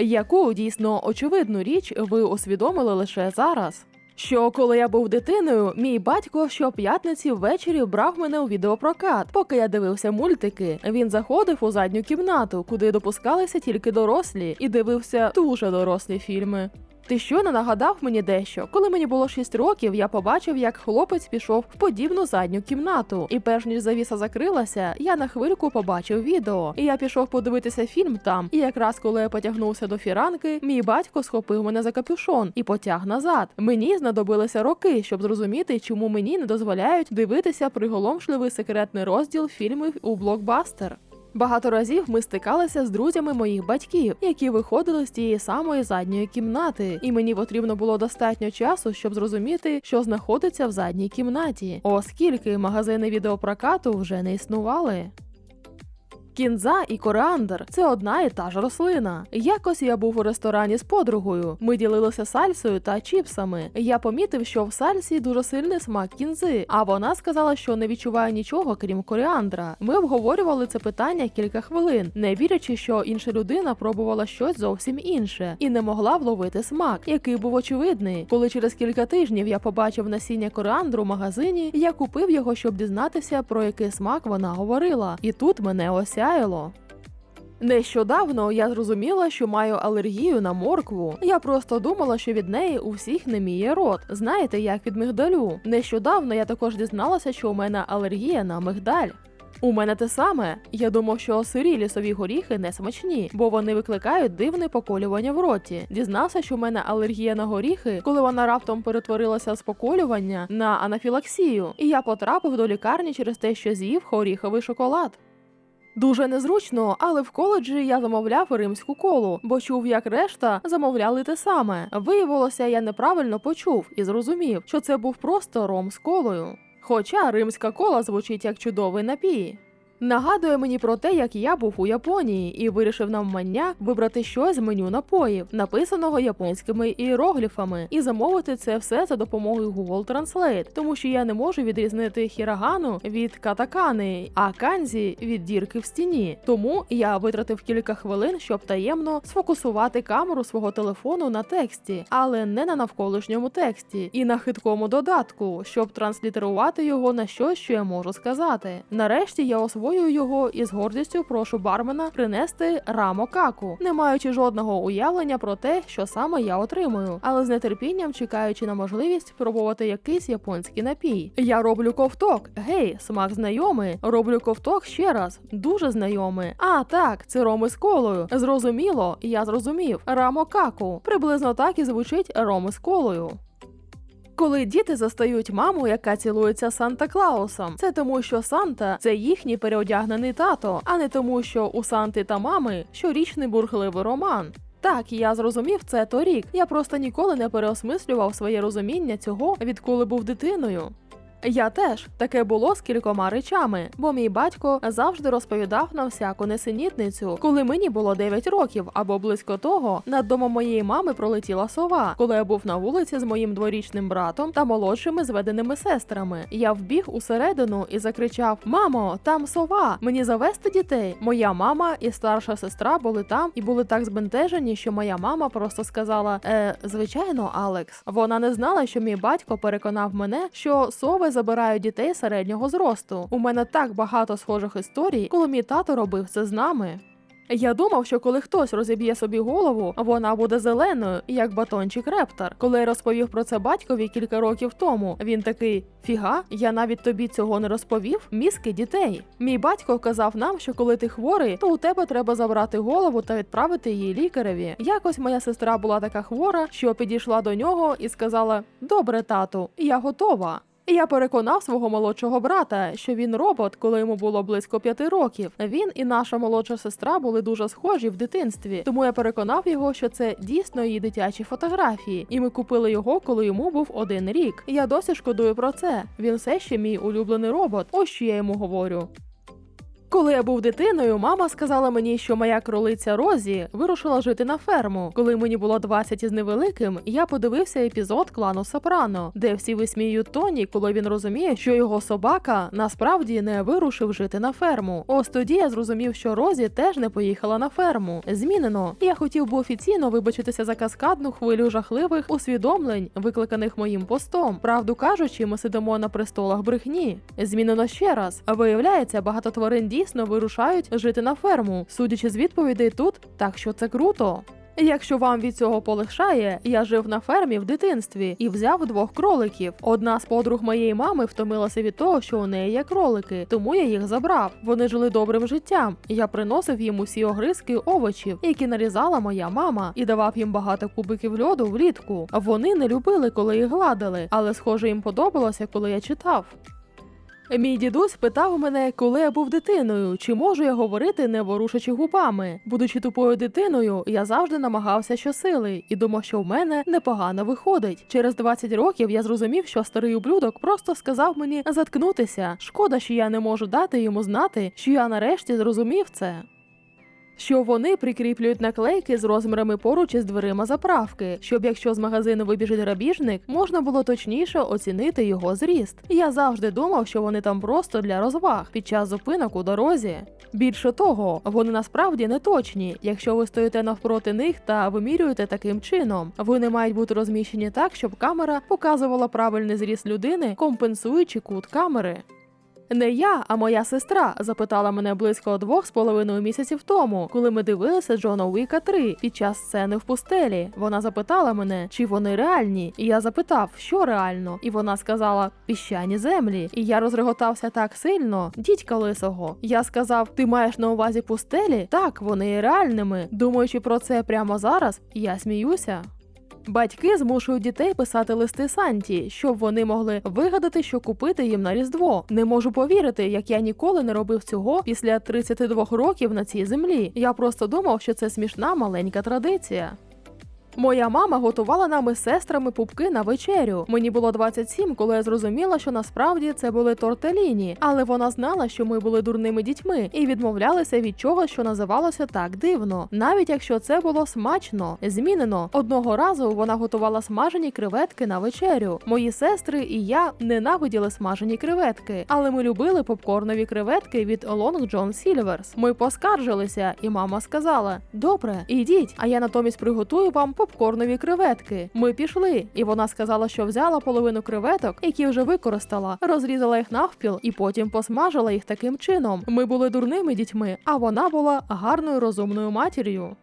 Яку дійсно очевидну річ ви усвідомили лише зараз? Що коли я був дитиною, мій батько щоп'ятниці ввечері брав мене у відеопрокат, поки я дивився мультики. Він заходив у задню кімнату, куди допускалися тільки дорослі, і дивився дуже дорослі фільми. Ти щойно нагадав мені дещо. Коли мені було 6 років, я побачив, як хлопець пішов в подібну задню кімнату. І перш ніж завіса закрилася, я на хвильку побачив відео. І я пішов подивитися фільм там. І якраз коли я потягнувся до фіранки, мій батько схопив мене за капюшон і потяг назад. Мені знадобилися роки, щоб зрозуміти, чому мені не дозволяють дивитися приголомшливий секретний розділ фільмів у блокбастер. Багато разів ми стикалися з друзями моїх батьків, які виходили з тієї самої задньої кімнати, і мені потрібно було достатньо часу, щоб зрозуміти, що знаходиться в задній кімнаті, оскільки магазини відеопрокату вже не існували. Кінза і коріандр це одна і та ж рослина. Якось я був у ресторані з подругою. Ми ділилися сальсою та чіпсами. Я помітив, що в сальсі дуже сильний смак кінзи, а вона сказала, що не відчуває нічого, крім коріандра. Ми обговорювали це питання кілька хвилин, не вірячи, що інша людина пробувала щось зовсім інше і не могла вловити смак, який був очевидний. Коли через кілька тижнів я побачив насіння коріандру в магазині, я купив його, щоб дізнатися, про який смак вона говорила. І тут мене осяяло. Нещодавно я зрозуміла, що маю алергію на моркву. Я просто думала, що від неї у всіх неміє рот. Знаєте, як від мигдалю. Нещодавно я також дізналася, що у мене алергія на мигдаль. У мене те саме. Я думав, що сирі лісові горіхи не смачні, бо вони викликають дивне поколювання в роті. Дізнався, що у мене алергія на горіхи, коли вона раптом перетворилася з поколювання на анафілаксію, і я потрапив до лікарні через те, що з'їв горіховий шоколад. Дуже незручно, але в коледжі я замовляв римську колу, бо чув, як решта замовляли те саме. Виявилося, я неправильно почув і зрозумів, що це був просто ром з колою. Хоча римська кола звучить як чудовий напій. Нагадує мені про те, як я був у Японії і вирішив навмання вибрати щось з меню напоїв, написаного японськими іерогліфами, і замовити це все за допомогою Google Translate, тому що я не можу відрізнити хірагану від катакани, а канзі від дірки в стіні. Тому я витратив кілька хвилин, щоб таємно сфокусувати камеру свого телефону на тексті, але не на навколишньому тексті, і на хиткому додатку, щоб транслітерувати його на щось, що я можу сказати. Нарешті я освоюю його і з гордістю прошу бармена принести рамо каку, не маючи жодного уявлення про те, що саме я отримую, але з нетерпінням чекаючи на можливість спробувати якийсь японський напій. Я роблю ковток. Гей, смак знайомий. Роблю ковток ще раз, дуже знайомий. А так, це роми з колою. Зрозуміло, я зрозумів. Рамо каку. Приблизно так і звучить роми з колою. Коли діти застають маму, яка цілується Санта Клаусом, це тому, що Санта це їхній переодягнений тато, а не тому, що у Санти та мами щорічний бурхливий роман. Так, я зрозумів це торік. Я просто ніколи не переосмислював своє розуміння цього, відколи був дитиною. Я теж таке було з кількома речами, бо мій батько завжди розповідав нам всяку несенітницю. Коли мені було 9 років або близько того, над домом моєї мами пролетіла сова, коли я був на вулиці з моїм дворічним братом та молодшими зведеними сестрами. Я вбіг усередину і закричав: Мамо, там сова! Мені завести дітей. Моя мама і старша сестра були там і були так збентежені, що моя мама просто сказала: Е, звичайно, Алекс. Вона не знала, що мій батько переконав мене, що сови забирають дітей середнього зросту. У мене так багато схожих історій, коли мій тато робив це з нами. Я думав, що коли хтось розіб'є собі голову, вона буде зеленою, як батончик рептор. Коли я розповів про це батькові кілька років тому, він такий: Фіга, я навіть тобі цього не розповів. Мізки дітей. Мій батько казав нам, що коли ти хворий, то у тебе треба забрати голову та відправити її лікареві. Якось моя сестра була така хвора, що підійшла до нього і сказала: Добре, тату, я готова. Я переконав свого молодшого брата, що він робот, коли йому було близько п'яти років. Він і наша молодша сестра були дуже схожі в дитинстві, тому я переконав його, що це дійсно її дитячі фотографії, і ми купили його, коли йому був один рік. Я досі шкодую про це. Він все ще мій улюблений робот. Ось що я йому говорю. Коли я був дитиною, мама сказала мені, що моя кролиця Розі вирушила жити на ферму. Коли мені було 20 із невеликим, я подивився епізод клану Сопрано, де всі висміюють Тоні, коли він розуміє, що його собака насправді не вирушив жити на ферму. Ось тоді я зрозумів, що Розі теж не поїхала на ферму. Змінено. Я хотів би офіційно вибачитися за каскадну хвилю жахливих усвідомлень, викликаних моїм постом. Правду кажучи, ми сидимо на престолах брехні. Змінено ще раз. Виявляється, багато тварин дійсно вирушають жити на ферму. Судячи з відповідей тут, так що це круто. Якщо вам від цього полегшає, я жив на фермі в дитинстві і взяв двох кроликів. Одна з подруг моєї мами втомилася від того, що у неї є кролики, тому я їх забрав. Вони жили добрим життям. Я приносив їм усі огризки овочів, які нарізала моя мама, і давав їм багато кубиків льоду влітку. Вони не любили, коли їх гладили, але схоже їм подобалося, коли я читав. Мій дідусь питав мене, коли я був дитиною, чи можу я говорити, не ворушачи губами. Будучи тупою дитиною, я завжди намагався щосили і думав, що в мене непогано виходить. Через 20 років я зрозумів, що старий ублюдок просто сказав мені заткнутися. Шкода, що я не можу дати йому знати, що я нарешті зрозумів це. Що вони прикріплюють наклейки з розмірами поруч із дверима заправки, щоб якщо з магазину вибіжить грабіжник, можна було точніше оцінити його зріст. Я завжди думав, що вони там просто для розваг під час зупинок у дорозі. Більше того, вони насправді не точні, якщо ви стоїте навпроти них та вимірюєте таким чином. Вони мають бути розміщені так, щоб камера показувала правильний зріст людини, компенсуючи кут камери. Не я, а моя сестра запитала мене близько двох з половиною місяців тому, коли ми дивилися Джона Уіка 3 під час сцени в пустелі. Вона запитала мене, чи вони реальні. І я запитав, що реально. І вона сказала піщані землі. І я розреготався так сильно, дідька лисого. Я сказав: Ти маєш на увазі пустелі? Так, вони реальними. Думаючи про це прямо зараз, я сміюся. Батьки змушують дітей писати листи Санті, щоб вони могли вигадати, що купити їм на Різдво. Не можу повірити, як я ніколи не робив цього після 32 років на цій землі. Я просто думав, що це смішна маленька традиція. Моя мама готувала нам із сестрами пупки на вечерю. Мені було 27, коли я зрозуміла, що насправді це були тортеліні, але вона знала, що ми були дурними дітьми і відмовлялися від чогось, що називалося так дивно, навіть якщо це було смачно. Змінено одного разу вона готувала смажені креветки на вечерю. Мої сестри і я ненавиділи смажені креветки, але ми любили попкорнові креветки від Long John Silver's. Ми поскаржилися, і мама сказала: Добре, ідіть, а я натомість приготую вам попкорнові креветки. Ми пішли, і вона сказала, що взяла половину креветок, які вже використала, розрізала їх навпіл і потім посмажила їх таким чином. Ми були дурними дітьми, а вона була гарною розумною матір'ю.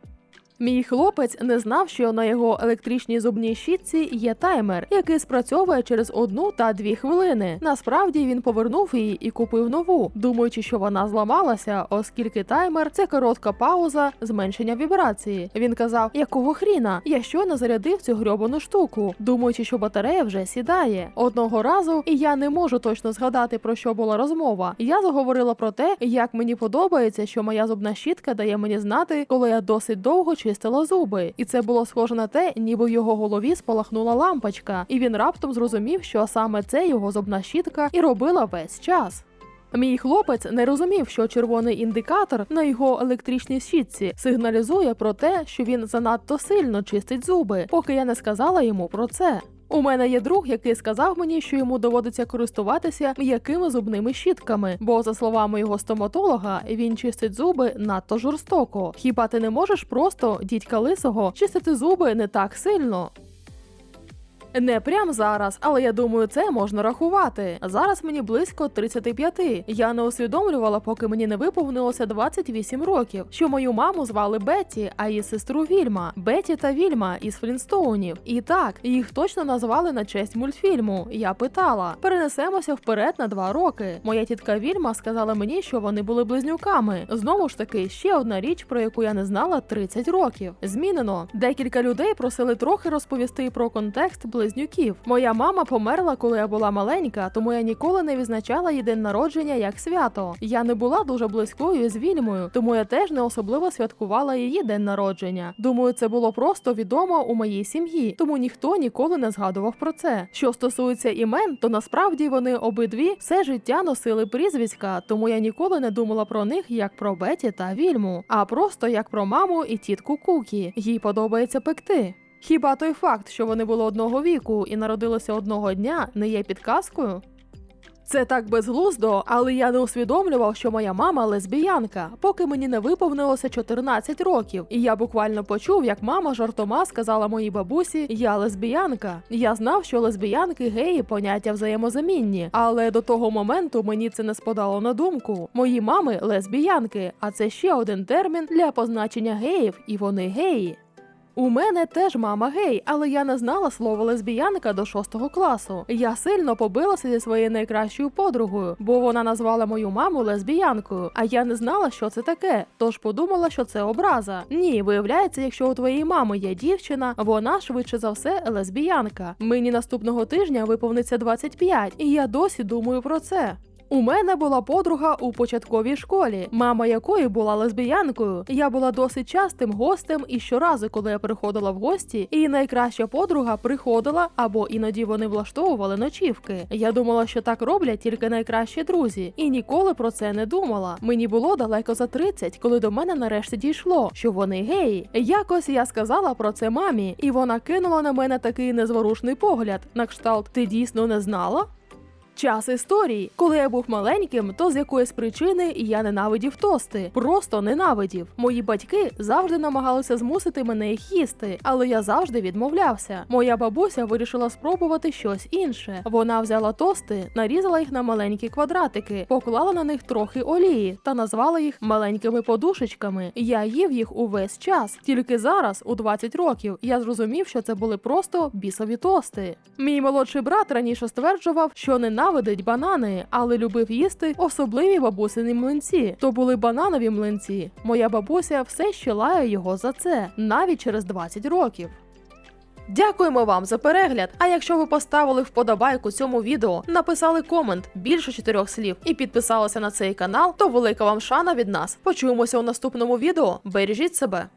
Мій хлопець не знав, що на його електричній зубній щітці є таймер, який спрацьовує через одну та дві хвилини. Насправді він повернув її і купив нову, думаючи, що вона зламалася, оскільки таймер це коротка пауза зменшення вібрації. Він казав, якого хріна? Я щойно зарядив цю грьобану штуку, думаючи, що батарея вже сідає. Одного разу, і я не можу точно згадати про що була розмова. Я заговорила про те, як мені подобається, що моя зубна щітка дає мені знати, коли я досить довго чистила зуби, і це було схоже на те, ніби в його голові спалахнула лампочка, і він раптом зрозумів, що саме це його зубна щітка і робила весь час. Мій хлопець не розумів, що червоний індикатор на його електричній щітці сигналізує про те, що він занадто сильно чистить зуби, поки я не сказала йому про це. У мене є друг, який сказав мені, що йому доводиться користуватися м'якими зубними щітками, бо, за словами його стоматолога, він чистить зуби надто жорстоко. Хіба ти не можеш просто, дідька лисого, чистити зуби не так сильно? Не прям зараз, але я думаю, це можна рахувати. Зараз мені близько 35. Я не усвідомлювала, поки мені не виповнилося 28 років, що мою маму звали Бетті, а її сестру Вільма. Бетті та Вільма із Флінстоунів. І так, їх точно назвали на честь мультфільму. Я питала: перенесемося вперед на два роки. Моя тітка Вільма сказала мені, що вони були близнюками. Знову ж таки, ще одна річ, про яку я не знала 30 років. Змінено. Декілька людей просили трохи розповісти про контекст близнюків близнюків. Моя мама померла, коли я була маленька, тому я ніколи не відзначала її день народження як свято. Я не була дуже близькою з Вільмою, тому я теж не особливо святкувала її день народження. Думаю, це було просто відомо у моїй сім'ї, тому ніхто ніколи не згадував про це. Що стосується імен, то насправді вони обидві все життя носили прізвиська, тому я ніколи не думала про них як про Беті та Вільму, а просто як про маму і тітку Кукі. Їй подобається пекти. Хіба той факт, що вони були одного віку і народилися одного дня, не є підказкою? Це так безглуздо, але я не усвідомлював, що моя мама лесбіянка, поки мені не виповнилося 14 років. І я буквально почув, як мама жартома сказала моїй бабусі: Я лесбіянка. Я знав, що лесбіянки геї поняття взаємозамінні, але до того моменту мені це не спадало на думку. Мої мами лесбіянки, а це ще один термін для позначення геїв, і вони геї. У мене теж мама гей, але я не знала слова лесбіянка до шостого класу. Я сильно побилася зі своєю найкращою подругою, бо вона назвала мою маму лесбіянкою, а я не знала, що це таке. Тож подумала, що це образа. Ні, виявляється, якщо у твоєї мами є дівчина, вона швидше за все лесбіянка. Мені наступного тижня виповниться 25, і я досі думаю про це. У мене була подруга у початковій школі, мама якої була лесбіянкою. Я була досить частим гостем, і щоразу, коли я приходила в гості, її найкраща подруга приходила або іноді вони влаштовували ночівки. Я думала, що так роблять тільки найкращі друзі, і ніколи про це не думала. Мені було далеко за 30, коли до мене нарешті дійшло, що вони геї. Якось я сказала про це мамі, і вона кинула на мене такий незворушний погляд. На кшталт, ти дійсно не знала? Час історії. Коли я був маленьким, то з якоїсь причини я ненавидів тости. Просто ненавидів. Мої батьки завжди намагалися змусити мене їх їсти, але я завжди відмовлявся. Моя бабуся вирішила спробувати щось інше. Вона взяла тости, нарізала їх на маленькі квадратики, поклала на них трохи олії та назвала їх маленькими подушечками. Я їв їх увесь час. Тільки зараз, у 20 років, я зрозумів, що це були просто бісові тости. Мій молодший брат раніше стверджував, що ненавидить банани, але любив їсти особливі бабусині млинці. То були бананові млинці. Моя бабуся все ще лає його за це, навіть через 20 років. Дякуємо вам за перегляд. А якщо ви поставили вподобайку цьому відео, написали комент більше чотирьох слів і підписалися на цей канал, то велика вам шана від нас. Почуємося у наступному відео. Бережіть себе.